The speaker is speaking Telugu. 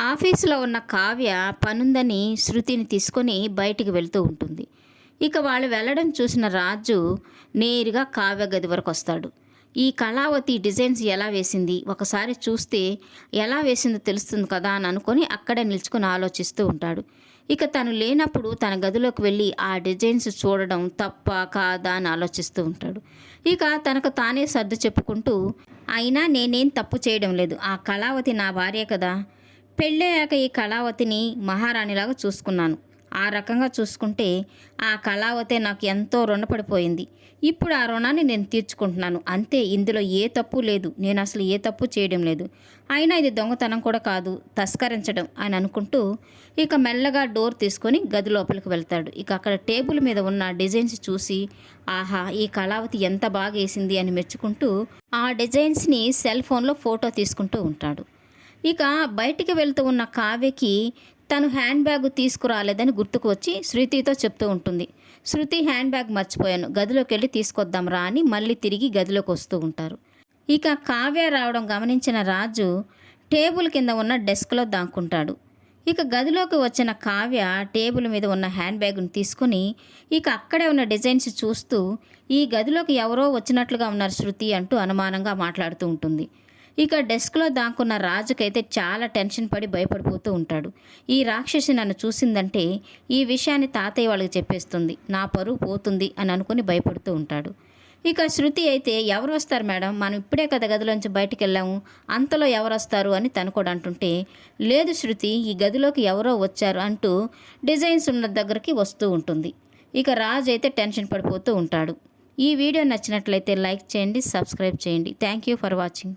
ఆఫీసులో ఉన్న కావ్య పనుందని శృతిని తీసుకొని బయటికి వెళ్తూ ఉంటుంది. ఇక వాళ్ళు వెళ్ళడం చూసిన రాజు నేరుగా కావ్య గది వరకు వస్తాడు. ఈ కళావతి డిజైన్స్ ఎలా వేసింది? ఒకసారి చూస్తే ఎలా వేసిందో తెలుస్తుంది కదా అని అనుకొని అక్కడే నిల్చుకుని ఆలోచిస్తూ ఉంటాడు. ఇక తను లేనప్పుడు తన గదిలోకి వెళ్ళి ఆ డిజైన్స్ చూడడం తప్ప కాదా అని ఆలోచిస్తూ ఉంటాడు. ఇక తనకు తానే సర్దు చెప్పుకుంటూ అయినా నేనేం తప్పు చేయడం లేదు. ఆ కళావతి నా భార్య కదా. పెళ్ళయ్యాక ఈ కళావతిని మహారాణిలాగా చూసుకున్నాను. ఆ రకంగా చూసుకుంటే ఆ కళావతే నాకు ఎంతో రుణపడిపోయింది. ఇప్పుడు ఆ రుణాన్ని నేను తీర్చుకుంటున్నాను. అంతే ఇందులో ఏ తప్పు లేదు. నేను అసలు ఏ తప్పు చేయడం లేదు. అయినా ఇది దొంగతనం కూడా కాదు. తస్కరించడం అని అనుకుంటూ ఇక మెల్లగా డోర్ తీసుకొని గది లోపలికి వెళ్తాడు. ఇక అక్కడ టేబుల్ మీద ఉన్న డిజైన్స్ చూసి ఆహా ఈ కళావతి ఎంత బాగా వేసింది అని మెచ్చుకుంటూ ఆ డిజైన్స్ని సెల్ ఫోన్లో ఫోటో తీసుకుంటూ ఉంటాడు. ఇక బయటికి వెళ్తూ ఉన్న కావ్యకి తను హ్యాండ్ బ్యాగ్ తీసుకురాలేదని గుర్తుకు వచ్చి శృతితో చెప్తూ ఉంటుంది. శృతి హ్యాండ్ బ్యాగ్ మర్చిపోయాను. గదిలోకి వెళ్ళి తీసుకొద్దాం రా అని మళ్ళీ తిరిగి గదిలోకి వస్తూ ఉంటారు. ఇక కావ్య రావడం గమనించిన రాజు టేబుల్ కింద ఉన్న డెస్క్లో దాక్కుంటాడు. ఇక గదిలోకి వచ్చిన కావ్య టేబుల్ మీద ఉన్న హ్యాండ్ బ్యాగ్ను తీసుకుని ఇక అక్కడే ఉన్న డిజైన్స్ చూస్తూ ఈ గదిలోకి ఎవరో వచ్చినట్లుగా ఉన్నారు శృతి అంటూ అనుమానంగా మాట్లాడుతూ ఉంటుంది. ఇక డెస్క్లో దాక్కున్న రాజుకైతే చాలా టెన్షన్ పడి భయపడిపోతూ ఉంటాడు. ఈ రాక్షసి నన్ను చూసిందంటే ఈ విషయాన్ని తాతయ్య వాళ్ళకి చెప్పేస్తుంది. నా పరువు పోతుంది అని అనుకుని భయపడుతూ ఉంటాడు. ఇక శృతి అయితే ఎవరు వస్తారు మేడం? మనం ఇప్పుడే కదా గదిలోంచి బయటికి వెళ్ళాము అంతలో ఎవరు వస్తారు? అని తను కూడా అంటుంటే లేదు శృతి ఈ గదిలోకి ఎవరో వచ్చారు అంటూ డిజైన్స్ ఉన్న దగ్గరికి వస్తూ ఉంటుంది. ఇక రాజు అయితే టెన్షన్ పడిపోతూ ఉంటాడు. ఈ వీడియో నచ్చినట్లయితే లైక్ చేయండి సబ్స్క్రైబ్ చేయండి. Thank you for watching.